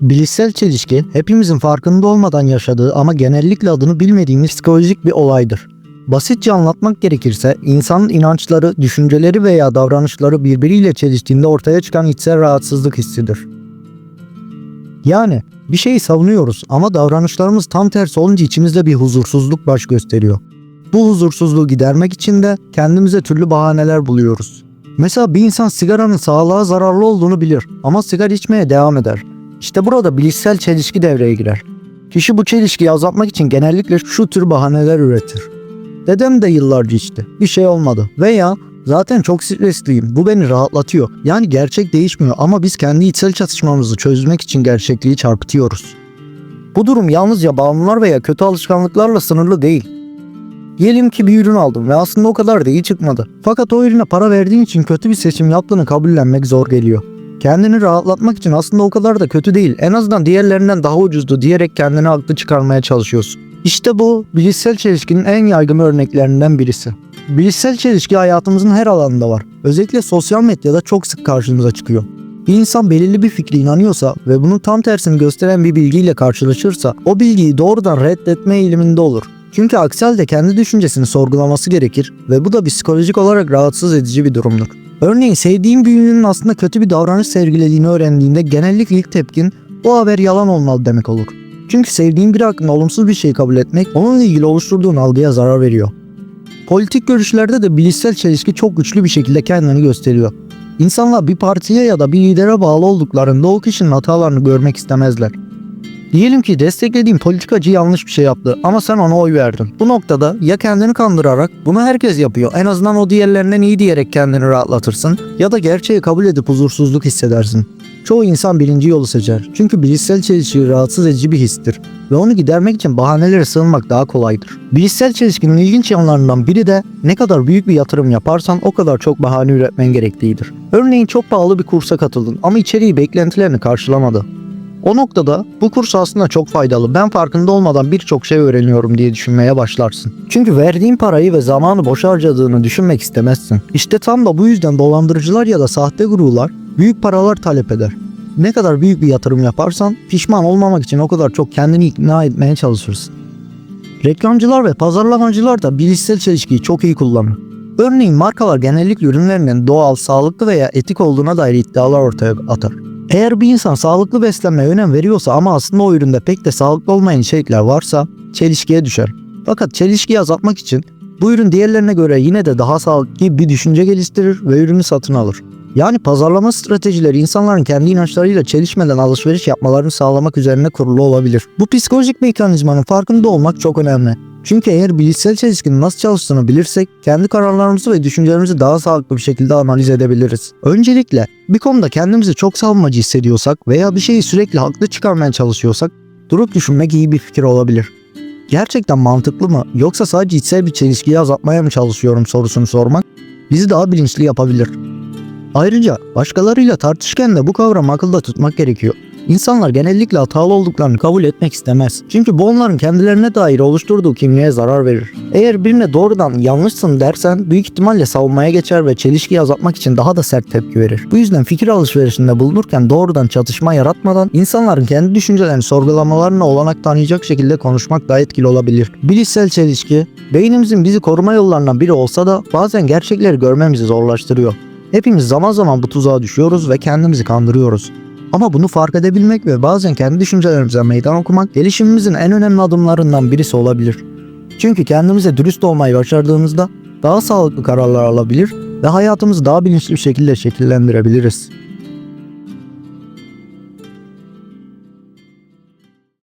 Bilişsel çelişki hepimizin farkında olmadan yaşadığı ama genellikle adını bilmediğimiz psikolojik bir olaydır. Basitçe anlatmak gerekirse insanın inançları, düşünceleri veya davranışları birbiriyle çeliştiğinde ortaya çıkan içsel rahatsızlık hissidir. Yani bir şeyi savunuyoruz ama davranışlarımız tam tersi olunca içimizde bir huzursuzluk baş gösteriyor. Bu huzursuzluğu gidermek için de kendimize türlü bahaneler buluyoruz. Mesela bir insan sigaranın sağlığa zararlı olduğunu bilir ama sigara içmeye devam eder. İşte burada bilişsel çelişki devreye girer. Kişi bu çelişkiyi azaltmak için genellikle şu tür bahaneler üretir. Dedem de yıllarca içti. Bir şey olmadı. Veya zaten çok stresliyim. Bu beni rahatlatıyor. Yani gerçek değişmiyor ama biz kendi içsel çatışmamızı çözmek için gerçekliği çarpıtıyoruz. Bu durum yalnızca bağımlılar veya kötü alışkanlıklarla sınırlı değil. Diyelim ki bir ürün aldım ve aslında o kadar da iyi çıkmadı. Fakat o ürüne para verdiğin için kötü bir seçim yaptığını kabullenmek zor geliyor. Kendini rahatlatmak için aslında o kadar da kötü değil. En azından diğerlerinden daha ucuzdu diyerek kendini haklı çıkarmaya çalışıyorsun. İşte bu bilişsel çelişkinin en yaygın örneklerinden birisi. Bilişsel çelişki hayatımızın her alanında var. Özellikle sosyal medyada çok sık karşımıza çıkıyor. Bir insan belirli bir fikre inanıyorsa ve bunun tam tersini gösteren bir bilgiyle karşılaşırsa o bilgiyi doğrudan reddetme eğiliminde olur. Çünkü aksi halde kendi düşüncesini sorgulaması gerekir ve bu da psikolojik olarak rahatsız edici bir durumdur. Örneğin sevdiğin bir ünlünün aslında kötü bir davranış sergilediğini öğrendiğinde genellikle ilk tepkin bu haber yalan olmalı demek olur. Çünkü sevdiğin biri hakkında olumsuz bir şey kabul etmek onunla ilgili oluşturduğun algıya zarar veriyor. Politik görüşlerde de bilişsel çelişki çok güçlü bir şekilde kendini gösteriyor. İnsanlar bir partiye ya da bir lidere bağlı olduklarında o kişinin hatalarını görmek istemezler. Diyelim ki desteklediğin politikacı yanlış bir şey yaptı ama sen ona oy verdin. Bu noktada ya kendini kandırarak bunu herkes yapıyor en azından o diğerlerinden iyi diyerek kendini rahatlatırsın ya da gerçeği kabul edip huzursuzluk hissedersin. Çoğu insan birinci yolu seçer. Çünkü bilişsel çelişki rahatsız edici bir histir ve onu gidermek için bahanelere sığınmak daha kolaydır. Bilişsel çelişkinin ilginç yanlarından biri de ne kadar büyük bir yatırım yaparsan o kadar çok bahane üretmen gerektiğidir. Örneğin çok pahalı bir kursa katıldın ama içeriği beklentilerini karşılamadı. O noktada bu kurs aslında çok faydalı. Ben farkında olmadan birçok şey öğreniyorum diye düşünmeye başlarsın. Çünkü verdiğin parayı ve zamanı boş harcadığını düşünmek istemezsin. İşte tam da bu yüzden dolandırıcılar ya da sahte gurular büyük paralar talep eder. Ne kadar büyük bir yatırım yaparsan pişman olmamak için o kadar çok kendini ikna etmeye çalışırsın. Reklamcılar ve pazarlamacılar da bilişsel çelişkiyi çok iyi kullanır. Örneğin markalar genellikle ürünlerinin doğal, sağlıklı veya etik olduğuna dair iddialar ortaya atar. Eğer bir insan sağlıklı beslenmeye önem veriyorsa ama aslında o üründe pek de sağlıklı olmayan içerikler varsa çelişkiye düşer. Fakat çelişkiyi azaltmak için bu ürün diğerlerine göre yine de daha sağlıklı bir düşünce geliştirir ve ürünü satın alır. Yani pazarlama stratejileri insanların kendi inançlarıyla çelişmeden alışveriş yapmalarını sağlamak üzerine kurulu olabilir. Bu psikolojik mekanizmanın farkında olmak çok önemli. Çünkü eğer bilişsel çelişkinin nasıl çalıştığını bilirsek kendi kararlarımızı ve düşüncelerimizi daha sağlıklı bir şekilde analiz edebiliriz. Öncelikle bir konuda kendimizi çok savunmacı hissediyorsak veya bir şeyi sürekli haklı çıkarmaya çalışıyorsak durup düşünmek iyi bir fikir olabilir. Gerçekten mantıklı mı yoksa sadece içsel bir çelişkiyi azaltmaya mı çalışıyorum sorusunu sormak bizi daha bilinçli yapabilir. Ayrıca başkalarıyla tartışırken de bu kavramı akılda tutmak gerekiyor. İnsanlar genellikle hatalı olduklarını kabul etmek istemez. Çünkü bu onların kendilerine dair oluşturduğu kimliğe zarar verir. Eğer birine doğrudan yanlışsın dersen büyük ihtimalle savunmaya geçer ve çelişkiyi azaltmak için daha da sert tepki verir. Bu yüzden fikir alışverişinde bulunurken doğrudan çatışma yaratmadan insanların kendi düşüncelerini sorgulamalarına olanak tanıyacak şekilde konuşmak daha etkili olabilir. Bilişsel çelişki, beynimizin bizi koruma yollarından biri olsa da bazen gerçekleri görmemizi zorlaştırıyor. Hepimiz zaman zaman bu tuzağa düşüyoruz ve kendimizi kandırıyoruz. Ama bunu fark edebilmek ve bazen kendi düşüncelerimize meydan okumak gelişimimizin en önemli adımlarından birisi olabilir. Çünkü kendimize dürüst olmayı başardığımızda daha sağlıklı kararlar alabilir ve hayatımızı daha bilinçli bir şekilde şekillendirebiliriz.